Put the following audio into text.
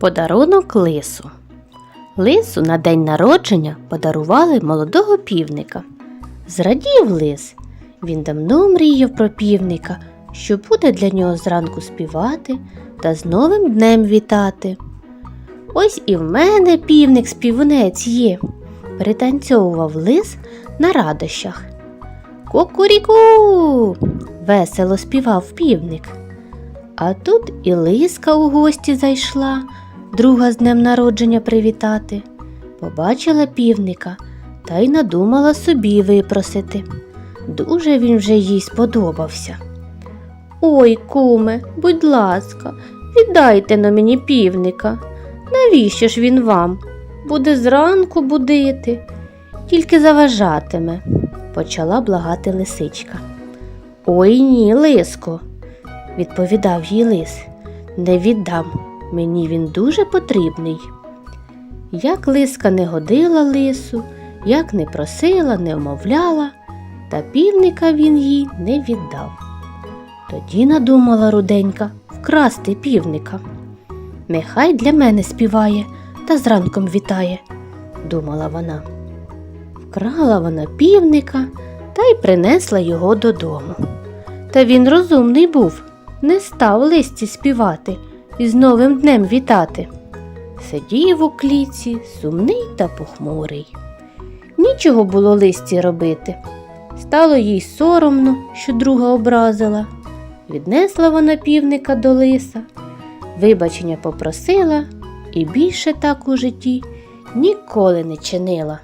Подарунок лису. Лису на день народження подарували молодого півника. Зрадів лис. Він давно мріяв про півника, що буде для нього зранку співати та з новим днем вітати. Ось і в мене півник співунець є, пританцьовував лис на радощах. Кукуріку. весело співав півник. А тут і лиска у гості зайшла, друга з днем народження привітати. Побачила півника та й надумала собі випросити. Дуже він вже їй сподобався. Ой, куме, будь ласка, віддайте на мені півника. Навіщо ж він вам? Буде зранку будити, тільки заважатиме, почала благати лисичка. Ой ні, лиско, відповідав їй лис. Не віддам, мені він дуже потрібний. Як лиска не годила лису, як не просила, не вмовляла, та півника він їй не віддав. Тоді надумала руденька вкрасти півника. Нехай для мене співає та зранком вітає, думала вона. Вкрала вона півника та й принесла його додому. Та він розумний був, не став листі співати і з новим днем вітати. Сидів у кліці, сумний та похмурий. Нічого було листі робити. Стало їй соромно, що друга образила. Віднесла вона півника до лиса, вибачення попросила і більше так у житті ніколи не чинила.